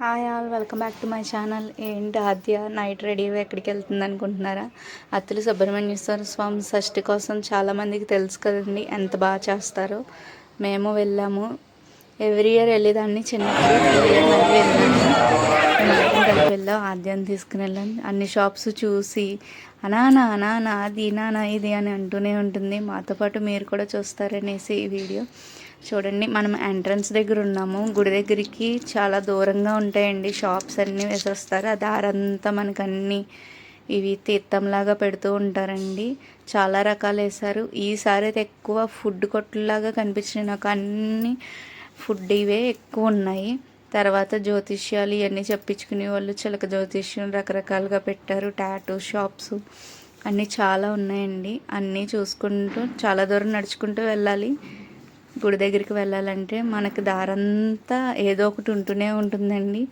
Hi all welcome back to my channel ఏంటి ఆద్య? Night ready ఎక్కడికి వెళ్తుంది అనుకుంటున్నారా? అత్తులు సుబ్రహ్మణ్యేశ్వర స్వామి షష్ఠి కోసం చాలామందికి తెలుసు కదండి ఎంత బాగా చేస్తారో. మేము వెళ్ళాము. ఎవ్రీ ఇయర్ వెళ్ళేదాన్ని చిన్నప్పుడు వెళ్ళాము. వెళ్ళాం ఆద్యాన్ని తీసుకుని వెళ్ళాను. అన్ని షాప్స్ చూసి అనానా అనానా అది నానా ఇది అని అంటూనే ఉంటుంది. మాతో పాటు మీరు కూడా చూస్తారనేసి ఈ వీడియో చూడండి మనం ఎంట్రన్స్ దగ్గర ఉన్నాము. గుడి దగ్గరికి చాలా దూరంగా ఉంటాయండి షాప్స్ అన్నీ వేసేస్తారు. ఆ దారంతా మనకు అన్నీ ఇవి తీర్థంలాగా పెడుతూ ఉంటారండి. చాలా రకాలు వేశారు. ఈసారి అయితే ఎక్కువ ఫుడ్ కొట్టులాగా కనిపించినాయి. నాకు అన్నీ ఫుడ్ ఇవే ఎక్కువ ఉన్నాయి. తర్వాత జ్యోతిష్యాలు ఇవన్నీ చెప్పించుకునే వాళ్ళు చిలక జ్యోతిష్యం రకరకాలుగా పెట్టారు. టాటూ షాప్స్ అన్నీ చాలా ఉన్నాయండి. అన్నీ చూసుకుంటూ చాలా దూరం నడుచుకుంటూ వెళ్ళాలి. గుడి దగ్గరికి వెళ్ళాలంటే మనకి దారంతా ఏదో ఒకటి ఉంటూనే ఉంటుందండి.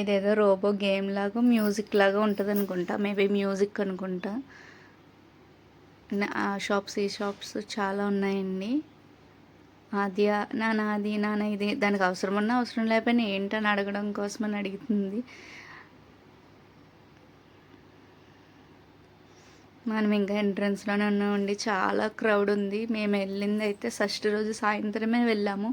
ఇదేదో రోబో గేమ్ లాగా మ్యూజిక్ లాగా ఉంటుంది అనుకుంటా మేబీ మ్యూజిక్ అనుకుంటా. ఆ షాప్స్ ఈ షాప్స్ చాలా ఉన్నాయండి. అది నా నాది నాన్న ఇది దానికి అవసరం ఉన్నా అవసరం లేకపోయినా ఏంటని అడగడం కోసం అని అడుగుతుంది. మనం ఇంకా ఎంట్రన్స్లోనే ఉన్నామండి. చాలా క్రౌడ్ ఉంది. మేము వెళ్ళింది అయితే ఫస్ట్ రోజు సాయంత్రమే వెళ్ళాము.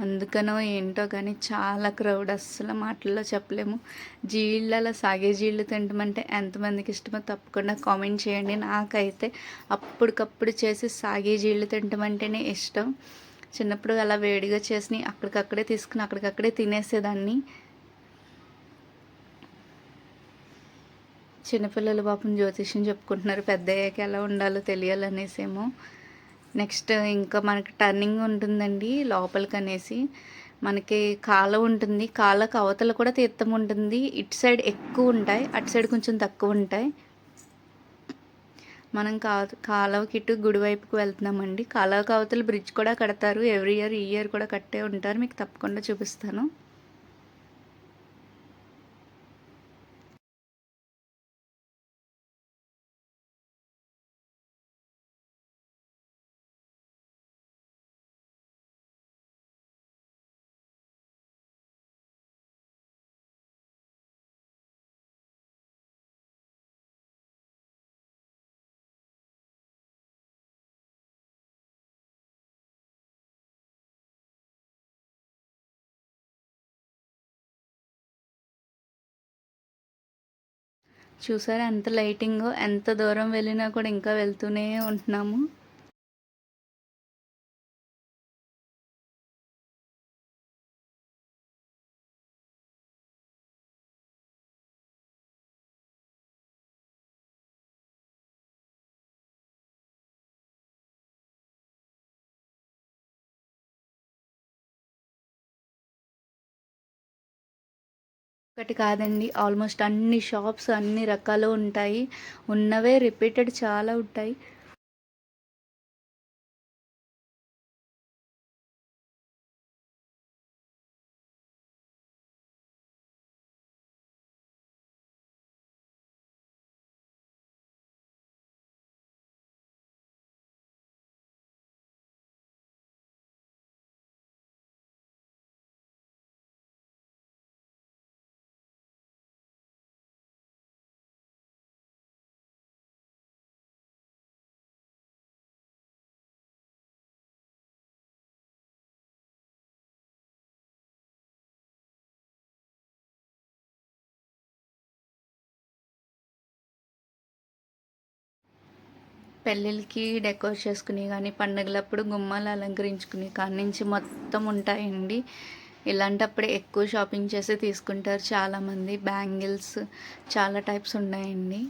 అందుకనో ఏంటో కానీ చాలా క్రౌడ్ అస్సలు మాటల్లో చెప్పలేము. జీళ్ళలో సాగే జీళ్ళు తింటామంటే ఎంతమందికి ఇష్టమో తప్పకుండా కామెంట్ చేయండి. నాకైతే అప్పటికప్పుడు చేసి సాగే జీళ్ళు తింటామంటేనే ఇష్టం. చిన్నప్పుడు అలా వేడిగా చేసి అక్కడికక్కడే తీసుకుని అక్కడికక్కడే తినేసేదాన్ని. చిన్నపిల్లలు పాపం జ్యోతిష్యం చెప్పుకుంటున్నారు పెద్ద అయ్యాక ఎలా ఉండాలో తెలియాలనేసేమో. నెక్స్ట్ ఇంకా మనకి టర్నింగ్ ఉంటుందండి లోపలికి అనేసి మనకి కాల ఉంటుంది. కాళ్ళకు అవతల కూడా తీర్థం ఉంటుంది. ఇటు సైడ్ ఎక్కువ ఉంటాయి. అటు సైడ్ కొంచెం తక్కువ ఉంటాయి. మనం కా కాలవకి ఇటు గుడివైపుకి వెళ్తున్నామండి. కాలవకి అవతల బ్రిడ్జ్ కూడా కడతారు. ఎవ్రీ ఇయర్ ఈ ఇయర్ కూడా కట్టే ఉంటారు. మీకు తప్పకుండా చూపిస్తాను. చూసారా ఎంత లైటింగ్ ఎంత దూరం వెళ్ళినా కూడా ఇంకా వెళ్తూనే ఉంటున్నాము. ఒకటి కాదండి. ఆల్మోస్ట్ అన్ని షాప్స్ అన్ని రకాలు ఉంటాయి. ఉన్నవే రిపీటెడ్ చాలా ఉంటాయి. పెళ్ళిళ్ళకి డెకోరేట్ చేసుకుని కానీ పండుగలప్పుడు గుమ్మాలు అలంకరించుకుని కాడి నుంచి మొత్తం ఉంటాయండి. ఇలాంటప్పుడే ఎక్కువ షాపింగ్ చేసి తీసుకుంటారు చాలామంది. బ్యాంగిల్స్ చాలా టైప్స్ ఉన్నాయండి.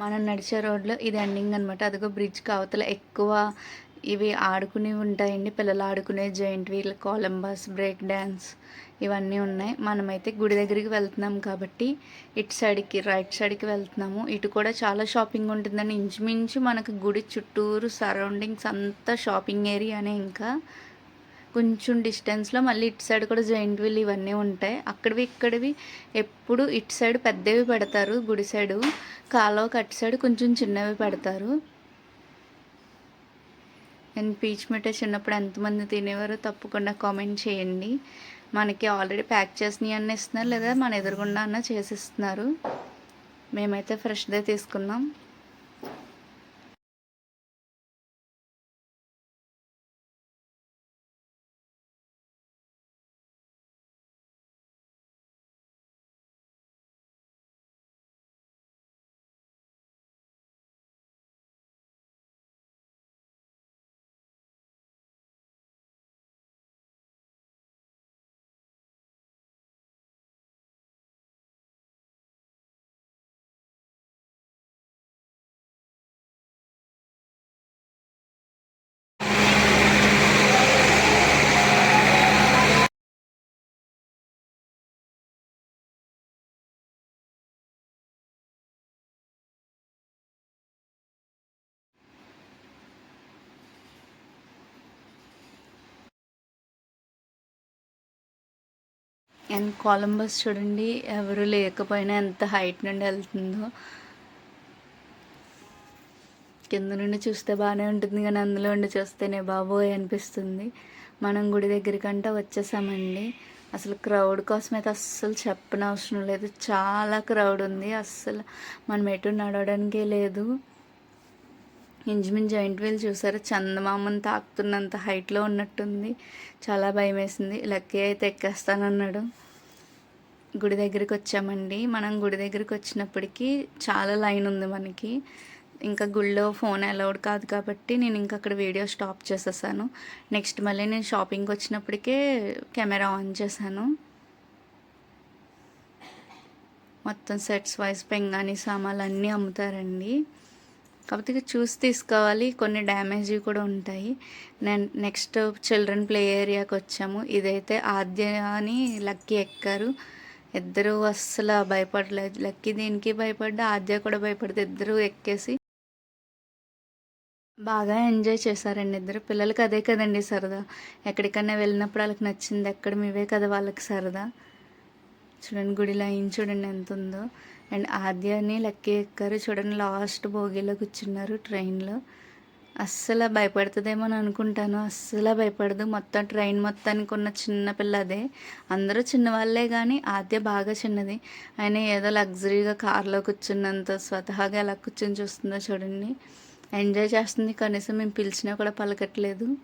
మనం నడిచే రోడ్లో ఇది ఎండింగ్ అనమాట అదిగో బ్రిడ్జ్కి అవతల ఎక్కువ ఇవి ఆడుకునేవి ఉంటాయండి. పిల్లలు ఆడుకునే giant wheel Columbus break dance ఇవన్నీ ఉన్నాయి. మనమైతే గుడి దగ్గరికి వెళ్తున్నాం కాబట్టి ఇటు సైడ్కి రైట్ సైడ్కి వెళ్తున్నాము. ఇటు కూడా చాలా షాపింగ్ ఉంటుందని ఇంచుమించు మనకు గుడి చుట్టూరు సరౌండింగ్స్ అంతా షాపింగ్ ఏరియానే ఇంకా. కొంచెం డిస్టెన్స్లో మళ్ళీ ఇటు సైడ్ కూడా జాయింట్ వీల్ ఇవన్నీ ఉంటాయి. అక్కడివి ఇక్కడివి ఎప్పుడు ఇటు సైడ్ పెద్దవి పెడతారు గుడి సైడు కాలువకి అటు సైడ్ కొంచెం చిన్నవి పెడతారు. అండ్ పీచ్ మిఠాయి చిన్నప్పుడు ఎంతమంది తినేవారో తప్పకుండా కామెంట్ చేయండి. మనకి ఆల్రెడీ ప్యాక్ చేసినవి అన్న ఇస్తున్నారు లేదా మన ఎదురుగుండా అన్న చేసిస్తున్నారు. మేమైతే ఫ్రెష్దే తీసుకున్నాం అండ్ కొలంబస్ చూడండి ఎవరు లేకపోయినా ఎంత హైట్ నుండి వెళ్తుందో. కింద నుండి చూస్తే బాగానే ఉంటుంది కానీ అందులో ఉండి చూస్తేనే బాబోయ్ అనిపిస్తుంది. మనం గుడి దగ్గరికంటే వచ్చేసామండి. అసలు క్రౌడ్ కోసం అయితే అస్సలు చెప్పనవసరం లేదు. చాలా క్రౌడ్ ఉంది. అస్సలు మనం ఎటు నడవడానికే లేదు. ఇంచుమించు జాయింట్ వీల్ చూసారు? చందమామని తాకుతున్నంత హైట్లో ఉన్నట్టుంది. చాలా భయం వేసింది లక్కీ అయితే ఎక్కేస్తానన్నాడు. గుడి దగ్గరికి వచ్చామండి. మనం గుడి దగ్గరికి వచ్చినప్పటికీ చాలా లైన్ ఉంది మనకి. ఇంకా గుళ్ళో ఫోన్ అలౌడ్ కాదు కాబట్టి నేను ఇంకా అక్కడ వీడియో స్టాప్ చేసేసాను. నెక్స్ట్ మళ్ళీ నేను షాపింగ్కి వచ్చినప్పటికే కెమెరా ఆన్ చేశాను. మొత్తం సెట్స్ వైజ్ పెంగాని సామాన్లు అన్నీ అమ్ముతారండి. కాకపోతే చూసి తీసుకోవాలి. కొన్ని డ్యామేజ్ కూడా ఉంటాయి. నేను నెక్స్ట్ చిల్డ్రన్ ప్లే ఏరియాకి వచ్చాము. ఇదైతే ఆద్య అని లక్కీ ఎక్కారు. ఇద్దరు అస్సలు భయపడలేదు. లక్కీ దీనికి భయపడ్డా ఆద్య కూడా భయపడితే ఇద్దరు ఎక్కేసి బాగా ఎంజాయ్ చేశారండి ఇద్దరు. పిల్లలకి అదే కదండి సరదా. ఎక్కడికన్నా వెళ్ళినప్పుడు వాళ్ళకి నచ్చింది ఎక్కడ మీవే కదా వాళ్ళకి సరదా. చూడండి గుడి లైన్ చూడండి ఎంత ఉందో. అండ్ ఆద్యాని లక్కీ ఎక్కారు చూడండి లాస్ట్ బోగీలో కూర్చున్నారు ట్రైన్లో. అస్సలు భయపడుతుందేమో అని అనుకుంటాను. అస్సలు భయపడదు. మొత్తం ట్రైన్ మొత్తానికి ఉన్న చిన్న పిల్ల అదే. అందరూ చిన్నవాళ్ళే కానీ ఆద్య బాగా చిన్నది. ఆయన ఏదో లగ్జరీగా కార్లో కూర్చున్నంత స్వతహాగా ఎలా కూర్చొని చూస్తుందో చూడండి. ఎంజాయ్ చేస్తుంది. కనీసం మేము పిలిచినా కూడా పలకట్లేదు.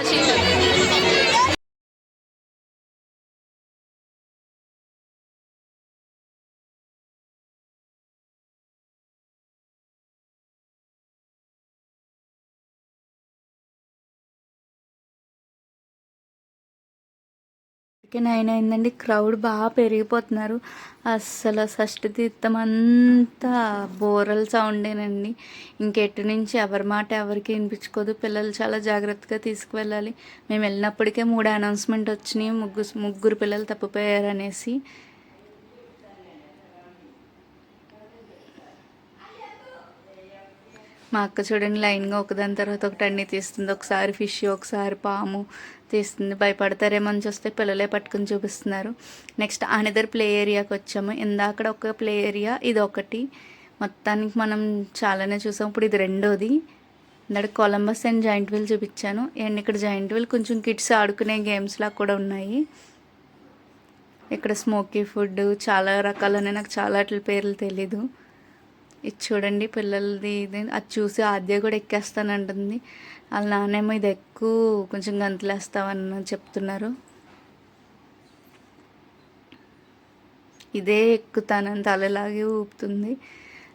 我是的人 ఇప్పటికే నైన్ అయిందండి క్రౌడ్ బాగా పెరిగిపోతున్నారు. అస్సలు షష్ఠి తీర్థం అంతా బోరల్ సౌండేనండి. ఇంకెటు నుంచి ఎవరి మాట ఎవరికి వినిపించుకోదు. పిల్లలు చాలా జాగ్రత్తగా తీసుకువెళ్ళాలి. మేము వెళ్ళినప్పటికే మూడు అనౌన్స్మెంట్ వచ్చినాయి. ముగ్గురు ముగ్గురు పిల్లలు తప్పిపోయారనేసి. మా అక్క చూడండి లైన్గా ఒకదాని తర్వాత ఒకటి అన్నీ తీస్తుంది. ఒకసారి ఫిష్ ఒకసారి పాము. తీస్తుంది. భయపడతారేమో అని చూస్తే పిల్లలే పట్టుకుని చూపిస్తున్నారు. నెక్స్ట్ అనదర్ ప్లే ఏరియాకి వచ్చాము. ఇందాక ఒక ప్లే ఏరియా ఇది ఒకటి మొత్తానికి మనం చాలానే చూసాం. ఇప్పుడు ఇది రెండోది. ఇందాక కొలంబస్ అండ్ జాయింట్ వీల్ చూపించాను. అండ్ ఇక్కడ జాయింట్ వీల్ కొంచెం కిడ్స్ ఆడుకునే గేమ్స్లా కూడా ఉన్నాయి. ఇక్కడ స్మోకీ ఫుడ్ చాలా రకాలనే నాకు చాలా వాటి పేర్లు తెలీదు. ఇది చూడండి పిల్లలది ఇది అది చూసి ఆద్య కూడా ఎక్కేస్తానంటుంది. వాళ్ళ నాన్నేమో ఇది ఎక్కువ కొంచెం గంతులేస్తామని చెప్తున్నారు. ఇదే ఎక్కుతానని తలలాగే ఊపుతుంది.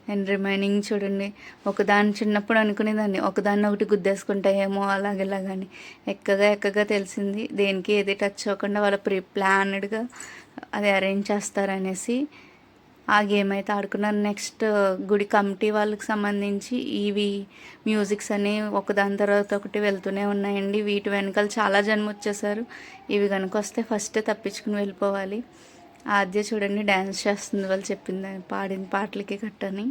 అండ్ రిమైనింగ్ చూడండి. ఒకదాని చిన్నప్పుడు అనుకునేదాన్ని. ఒకదాన్ని ఒకటి గుద్దేసుకుంటాయేమో అలాగేలాగని ఎక్కగా ఎక్కగా తెలిసింది. దేనికి ఏది టచ్ అవ్వకుండా వాళ్ళ ప్రీ ప్లానెడ్గా అది అరేంజ్ చేస్తారనేసి ఆ గేమ్ అయితే ఆడుకున్నాను నెక్స్ట్ uh, గుడి కమిటీ వాళ్ళకి సంబంధించి ఇవి మ్యూజిక్స్ అని ఒకదాని తర్వాత ఒకటి వెళ్తూనే ఉన్నాయండి. వీటి వెనకాల చాలా జన్మ వచ్చేసారు. ఇవి కనుక వస్తే ఫస్ట్ తప్పించుకుని వెళ్ళిపోవాలి. ఆద్య చూడండి డ్యాన్స్ చేస్తుంది వాళ్ళు చెప్పింది. పాడిన పాటలకి కట్టని.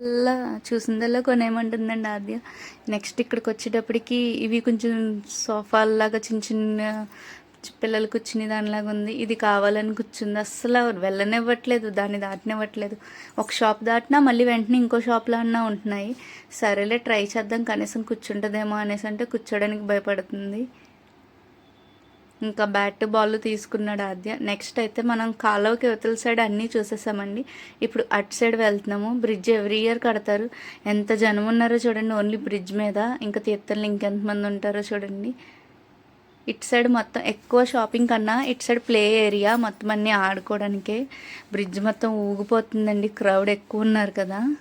అలా చూసిందల్లా కొనేయమంటుందండి ఆద్య. నెక్స్ట్ ఇక్కడికి వచ్చేటప్పటికి ఇవి కొంచెం సోఫాల్లాగా చిన్న చిన్న పిల్లలు కూర్చుని దానిలాగా ఉంది ఇది కావాలని కూర్చుంది. అస్సలు వెళ్ళనివ్వట్లేదు దాన్ని దాటనివ్వట్లేదు. ఒక షాప్ దాటినా మళ్ళీ వెంటనే ఇంకో షాప్లో అన్నా ఉంటున్నాయి. సరేలే ట్రై చేద్దాం కనీసం కూర్చుంటుందేమో అనేసి అంటే కూర్చోడానికి భయపడుతుంది. ఇంకా బ్యాట్ బాల్ తీసుకున్నాడు ఆద్య. నెక్స్ట్ అయితే మనం కాలువకి అవతల సైడ్ అన్నీ చూసేసామండి. ఇప్పుడు అటు సైడ్ వెళ్తున్నాము. బ్రిడ్జ్ ఎవ్రీ ఇయర్ కడతారు. ఎంత జనం ఉన్నారో చూడండి. ఓన్లీ బ్రిడ్జ్ మీద. ఇంకా తీర్థంలో ఇంకెంతమంది ఉంటారో చూడండి. ఇటు సైడ్ మొత్తం ఎక్కువ షాపింగ్ కన్నా ఇటు సైడ్ ప్లే ఏరియా మొత్తం అన్నీ ఆడుకోవడానికే. బ్రిడ్జ్ మొత్తం ఊగిపోతుందండి. క్రౌడ్ ఎక్కువ ఉన్నారు కదా.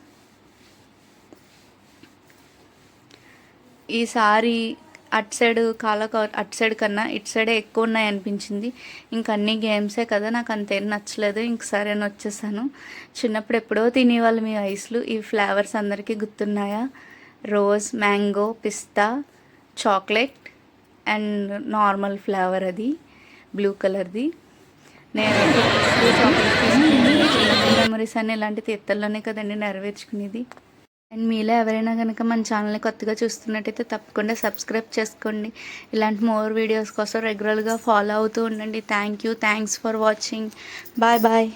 ఈసారి అటు సైడ్ కాల అటు సైడ్ కన్నా ఇటు సైడే ఎక్కువ ఉన్నాయి అనిపించింది. ఇంక అన్ని గేమ్సే కదా నాకు అంతేం నచ్చలేదు. ఇంక సరే అని వచ్చేసాను. చిన్నప్పుడు ఎప్పుడో తినేవాళ్ళు మీ ఐస్లు. ఈ ఫ్లేవర్స్ అందరికీ గుర్తున్నాయా? Rose mango pista chocolate and normal flavour అది బ్లూ కలర్ది. నేను మెమరీస్ అన్ని ఇలాంటి తీర్థల్లోనే కదండి నెరవేర్చుకునేది. అండ్ మీలో ఎవరైనా కనుక మన ఛానల్ని కొత్తగా చూస్తున్నట్టయితే తప్పకుండా సబ్స్క్రైబ్ చేసుకోండి. ఇలాంటి మోర్ వీడియోస్ కోసం రెగ్యులర్గా ఫాలో అవుతూ ఉండండి. Thank you thanks for watching bye bye